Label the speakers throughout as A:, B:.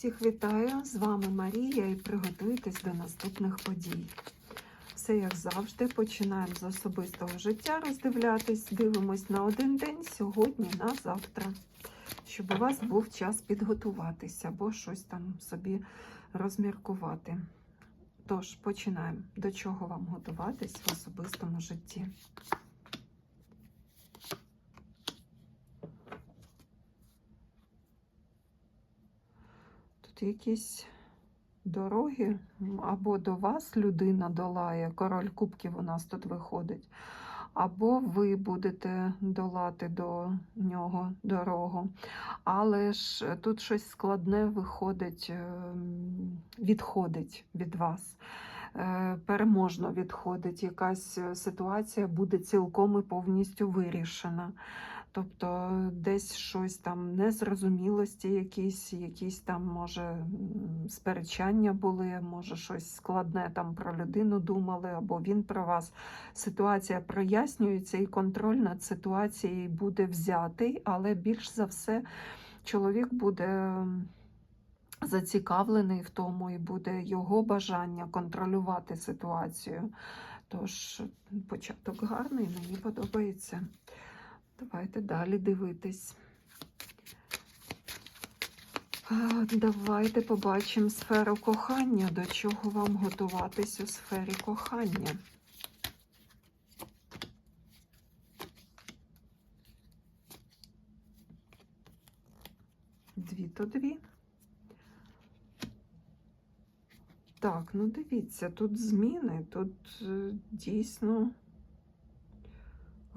A: Всіх вітаю! З вами Марія і приготуйтесь до наступних подій. Все як завжди, починаємо з особистого життя роздивлятись, дивимось на один день, сьогодні на завтра, щоб у вас був час підготуватися або щось там собі розміркувати. Тож, починаємо. До чого вам готуватись в особистому житті? Якісь дороги, або до вас людина долає, король кубків у нас тут виходить, або ви будете долати до нього дорогу. Але ж е, тут щось складне виходить, ем, відходить від вас. Е, Переможно відходить, якась е, ситуація буде цілком і повністю вирішена. Тобто десь щось там незрозумілості, якісь, якісь там, може, сперечання були, може, щось складне там про людину думали, або він про вас. Ситуація прояснюється, і контроль над ситуацією буде взятий, але більш за все чоловік буде. Зацікавлений в тому і буде його бажання контролювати ситуацію. Тож початок гарний, мені подобається. Давайте далі дивитись. Давайте побачимо сферу кохання. До чого вам готуватись у сфері кохання? Дві то дві. Так, ну дивіться, тут зміни, тут е, дійсно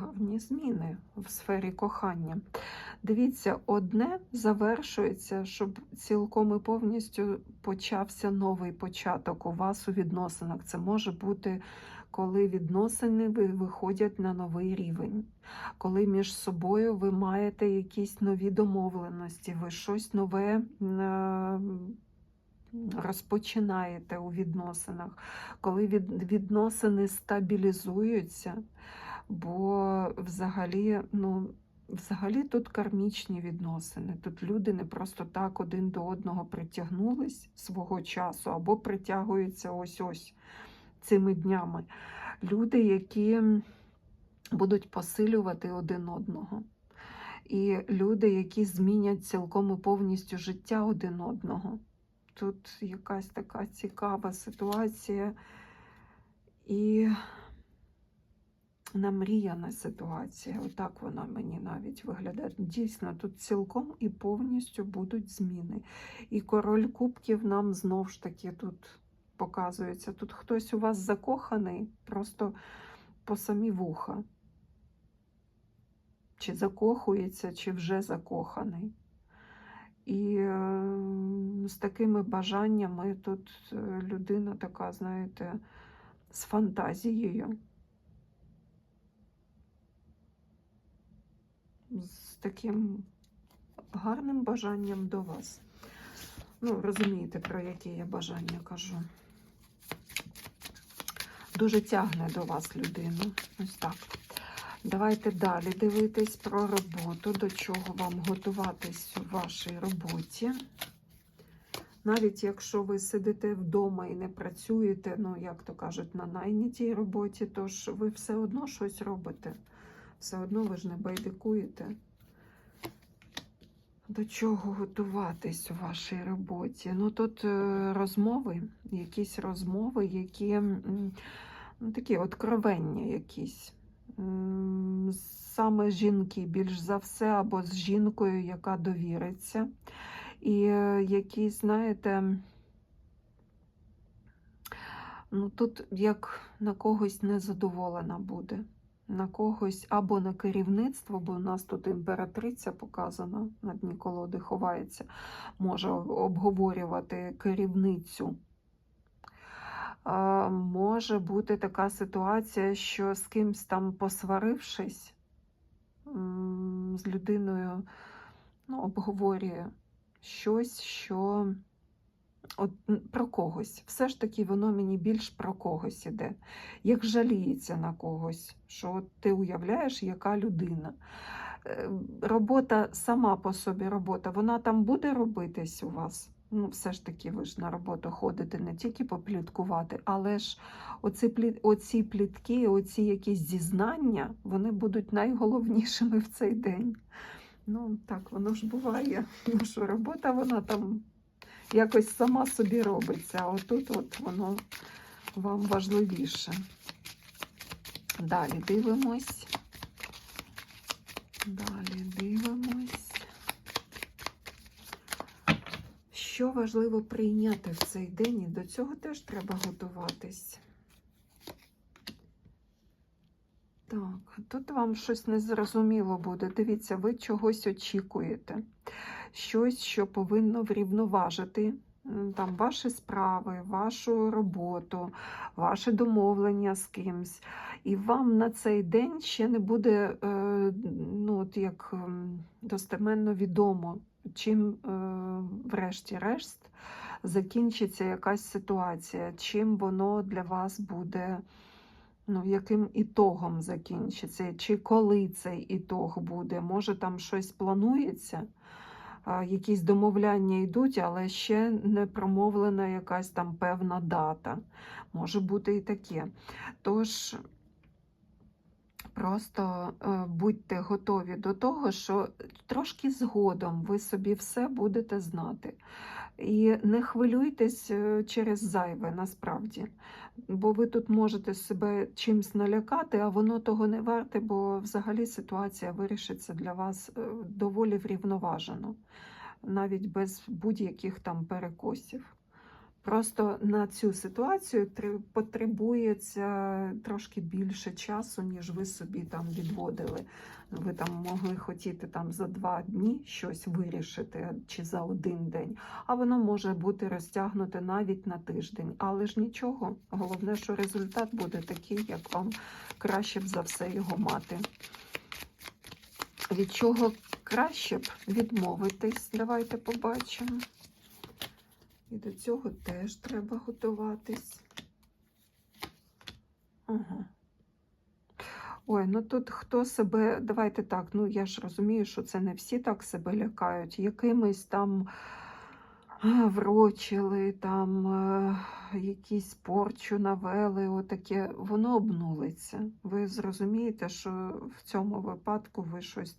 A: гарні зміни в сфері кохання. Дивіться, одне завершується, щоб цілком і повністю почався новий початок у вас у відносинах. Це може бути, коли відносини ви- виходять на новий рівень, коли між собою ви маєте якісь нові домовленості, ви щось нове. е, Розпочинаєте у відносинах, коли від, відносини стабілізуються, бо взагалі, ну, взагалі тут кармічні відносини. Тут люди не просто так один до одного притягнулись свого часу або притягуються ось-ось цими днями. Люди, які будуть посилювати один одного. І люди, які змінять цілком і повністю життя один одного. Тут якась така цікава ситуація і намріяна ситуація. Отак вона мені навіть виглядає. Дійсно, тут цілком і повністю будуть зміни. І король кубків нам знов ж таки тут показується. Тут хтось у вас закоханий просто по самі вуха. Чи закохується, чи вже закоханий. І е, з такими бажаннями тут е, людина така, знаєте, з фантазією. З таким гарним бажанням до вас. Ну, розумієте, про яке я бажання кажу. Дуже тягне до вас людину. Ось так. Давайте далі дивитись про роботу, до чого вам готуватись у вашій роботі. Навіть якщо ви сидите вдома і не працюєте, ну, як то кажуть, на найнятій роботі, то ж ви все одно щось робите. Все одно ви ж не байдикуєте. До чого готуватись у вашій роботі? Ну, тут е, розмови, якісь розмови, які ну, такі откровення якісь. Саме жінки більш за все, або з жінкою, яка довіриться. І е, якісь, знаєте, ну тут як на когось незадоволена буде. На когось або на керівництво, бо у нас тут імператриця показана на дні колоди ховається, може обговорювати керівницю. Може бути така ситуація, що з кимсь там посварившись, з людиною ну, обговорює щось, що от, про когось. Все ж таки воно мені більш про когось іде. Як жаліється на когось, що от ти уявляєш, яка людина. Е, Робота сама по собі робота, вона там буде робитись у вас. Ну, все ж таки, ви ж на роботу ходите не тільки попліткувати, але ж оці, оці плітки, оці якісь зізнання, вони будуть найголовнішими в цей день. Ну, так, воно ж буває. Ну, що робота, вона там якось сама собі робиться, а отут от воно вам важливіше. Далі дивимось. Далі дивимось. Що важливо прийняти в цей день, і до цього теж треба готуватись. Так, тут вам щось незрозуміло буде. Дивіться, ви чогось очікуєте. Щось, що повинно врівноважити там, ваші справи, вашу роботу, ваше домовлення з кимсь. І вам на цей день ще не буде е, ну, от як ем, достеменно відомо, чим, е, врешті-решт, закінчиться якась ситуація, чим воно для вас буде, ну, яким ітогом закінчиться, чи коли цей ітог буде. Може, там щось планується, якісь домовляння йдуть, але ще не промовлена якась там певна дата. Може бути і таке. Тож. Просто е, будьте готові до того, що трошки згодом ви собі все будете знати. І не хвилюйтесь е, через зайве насправді, бо ви тут можете себе чимсь налякати, а воно того не варте, бо взагалі ситуація вирішиться для вас е, доволі врівноважено, навіть без будь-яких там перекосів. Просто на цю ситуацію потребується трошки більше часу, ніж ви собі там відводили. Ви там могли хотіти там за два дні щось вирішити чи за один день, а воно може бути розтягнуте навіть на тиждень. Але ж нічого. Головне, що результат буде такий, як вам краще б за все його мати. Від чого краще б відмовитись? Давайте побачимо. І до цього теж треба готуватись. Ага. Ой, ну тут хто себе, давайте так, ну я ж розумію, що це не всі так себе лякають, якимись там врочили, там е, якісь порчу навели, отаке, воно обнулиться. Ви зрозумієте, що в цьому випадку ви щось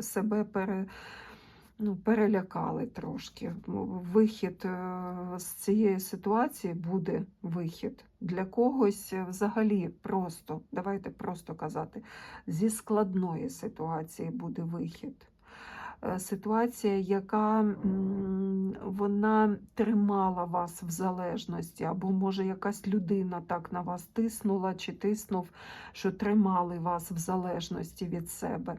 A: себе пере, ну, перелякали трошки. Вихід е, з цієї ситуації буде вихід. Для когось е, взагалі просто, давайте просто казати, зі складної ситуації буде вихід. Е, Ситуація, яка вона тримала вас в залежності, або може якась людина так на вас тиснула чи тиснув, що тримали вас в залежності від себе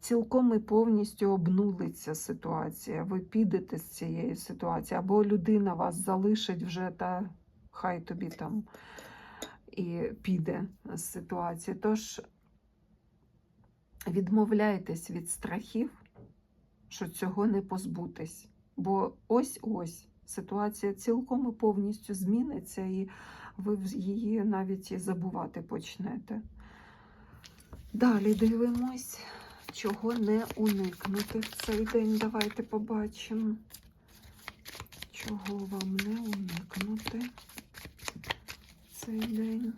A: цілком і повністю обнулиться ситуація. Ви підете з цієї ситуації, або людина вас залишить вже та хай тобі там і піде з ситуації. Тож відмовляйтесь від страхів, що цього не позбутись. Бо ось-ось ситуація цілком і повністю зміниться, і ви її навіть і забувати почнете. Далі дивимось чого не уникнути в цей день. Давайте побачимо, чого вам не уникнути в цей день.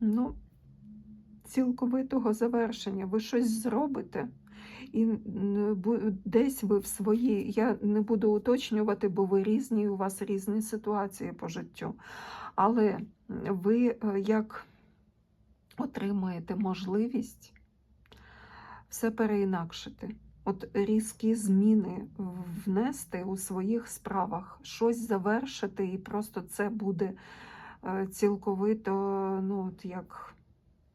A: Ну, цілковитого завершення. Ви щось зробите, і десь ви в своїй, я не буду уточнювати, бо ви різні, у вас різні ситуації по життю. Але ви е, як отримаєте можливість все переінакшити. От різкі зміни внести у своїх справах, щось завершити, і просто це буде е, цілковито, ну, от як,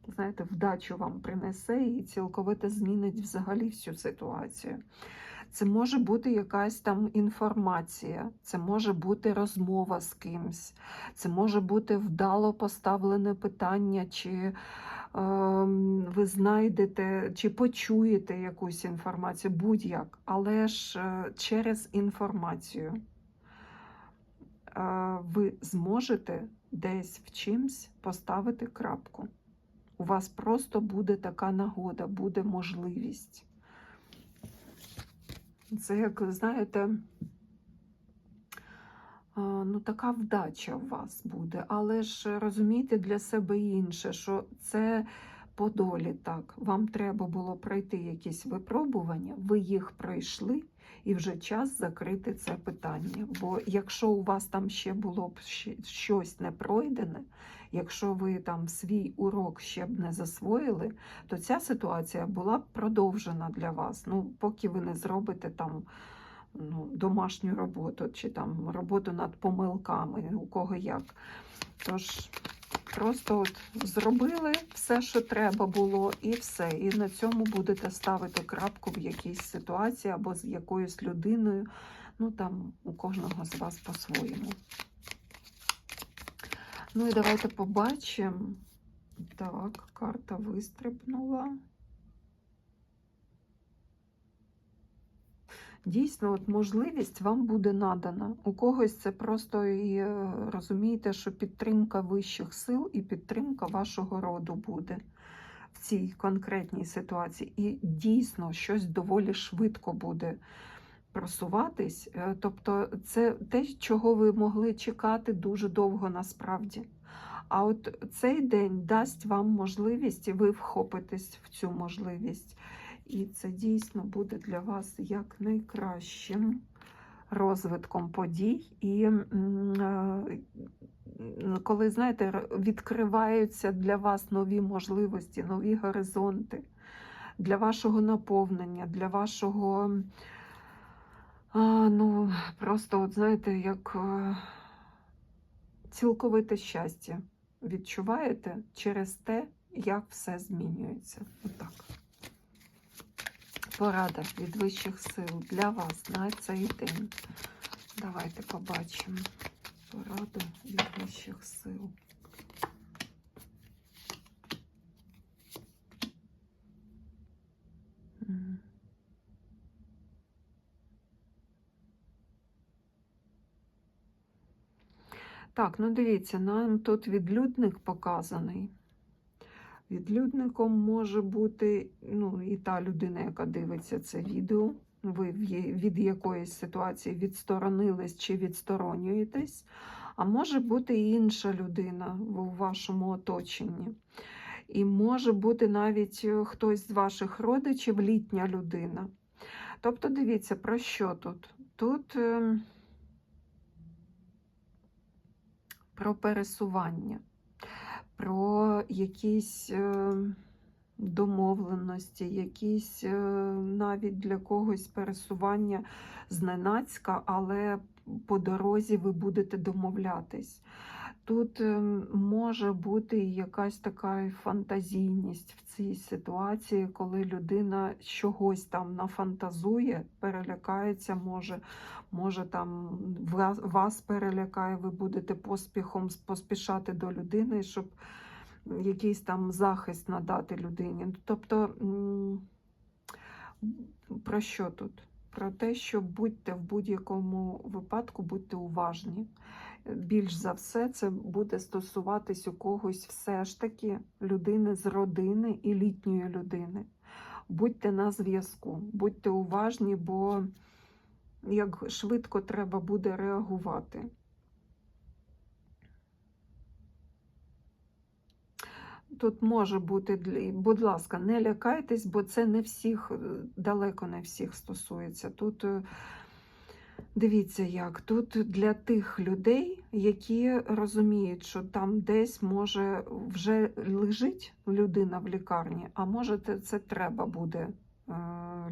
A: знаєте, вдачу вам принесе і цілковито змінить взагалі всю ситуацію. Це може бути якась там інформація, це може бути розмова з кимсь, це може бути вдало поставлене питання, чи ем, ви знайдете, чи почуєте якусь інформацію, будь-як, але ж е, через інформацію е, ви зможете десь в чимсь поставити крапку У вас просто буде така нагода, буде можливість. Це, як знаєте, ну, така вдача у вас буде. Але ж розумійте для себе інше, що це по долі так. Вам треба було пройти якісь випробування, ви їх пройшли, і вже час закрити це питання. Бо якщо у вас там ще було б щось не пройдене, якщо ви там свій урок ще б не засвоїли, то ця ситуація була б продовжена для вас. Ну, поки ви не зробите там ну, домашню роботу чи там роботу над помилками, у кого як. Тож просто от зробили все, що треба було, і все. І на цьому будете ставити крапку в якійсь ситуації або з якоюсь людиною. Ну там у кожного з вас по-своєму. Ну і давайте побачимо. Так, карта вистрибнула. Дійсно, от можливість вам буде надана. У когось це просто і е, розумієте, що підтримка вищих сил і підтримка вашого роду буде в цій конкретній ситуації. І дійсно щось доволі швидко буде просуватись. Е, Тобто, це те, чого ви могли чекати дуже довго насправді. А от цей день дасть вам можливість, і ви вхопитесь в цю можливість. І це дійсно буде для вас як найкращим розвитком подій. І е, коли, знаєте, відкриваються для вас нові можливості, нові горизонти для вашого наповнення, для вашого, а, ну, просто, от знаєте, як е, цілковите щастя відчуваєте через те, як все змінюється. Отак. Порада від вищих сил для вас на цей день. Давайте побачимо пораду від вищих сил. Так, ну дивіться, нам тут відлюдник показаний. Відлюдником може бути ну, і та людина, яка дивиться це відео. Ви від якоїсь ситуації відсторонились чи відсторонюєтесь, а може бути і інша людина у вашому оточенні. І може бути навіть е, хтось з ваших родичів, літня людина. Тобто, дивіться, про що тут? Тут е, про пересування про якісь е, домовленості, якісь е, навіть для когось пересування зненацька, але по дорозі ви будете домовлятись. Тут е, може бути якась така фантазійність в цій ситуації, коли людина чогось там нафантазує, перелякається, може, може там вас, вас перелякає, ви будете поспіхом поспішати до людини, щоб якийсь там захист надати людині. Тобто, про що тут? Про те, що будьте в будь-якому випадку, будьте уважні. Більш за все, це буде стосуватись у когось все ж таки людини з родини і літньої людини. Будьте на зв'язку, будьте уважні, бо як швидко треба буде реагувати. Тут може бути, будь ласка, не лякайтесь, бо це не всіх, е, далеко не всіх стосується. Тут е, дивіться як, тут для тих людей, які розуміють, що там десь може вже лежить людина в лікарні, а може це треба буде е,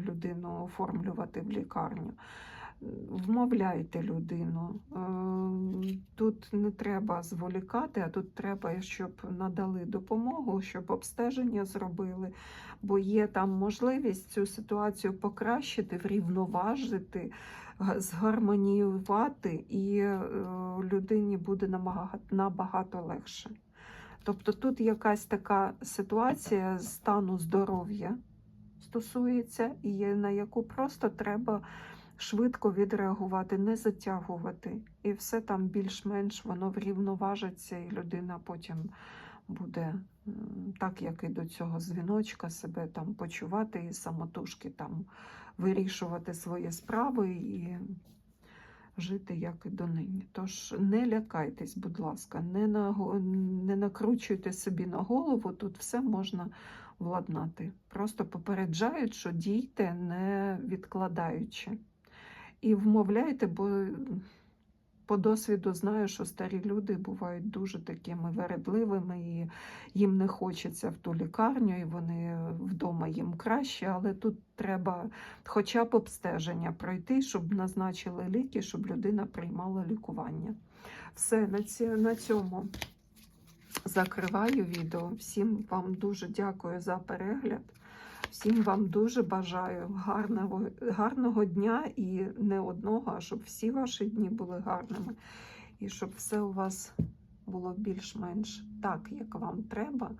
A: людину оформлювати в лікарню. Вмовляйте людину. Е, Тут не треба зволікати, а тут треба, щоб надали допомогу, щоб обстеження зробили, бо є там можливість цю ситуацію покращити, врівноважити, згармоніювати, і е, людині буде набагато легше. Тобто тут якась така ситуація стану здоров'я стосується, і на яку просто треба швидко відреагувати, не затягувати. І все там більш-менш воно врівноважиться, і людина потім буде так як і до цього дзвіночка, себе там почувати і самотужки там вирішувати свої справи і жити як і донині. Тож не лякайтесь, будь ласка, не, на, не накручуйте собі на голову, тут все можна владнати. Просто попереджають, що дійте, не відкладаючи. І вмовляйте, бо по досвіду знаю, що старі люди бувають дуже такими вередливими, і їм не хочеться в ту лікарню, і вони вдома їм краще, але тут треба хоча б обстеження пройти, щоб назначили ліки, щоб людина приймала лікування. Все, на, цьому закриваю відео. Всім вам дуже дякую за перегляд. Всім вам дуже бажаю гарного, гарного дня і не одного, а щоб всі ваші дні були гарними, і щоб все у вас було більш-менш так, як вам треба,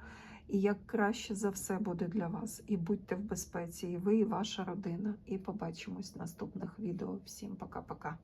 A: і як краще за все буде для вас. І будьте в безпеці, і ви, і ваша родина. І побачимось в наступних відео. Всім пока-пока.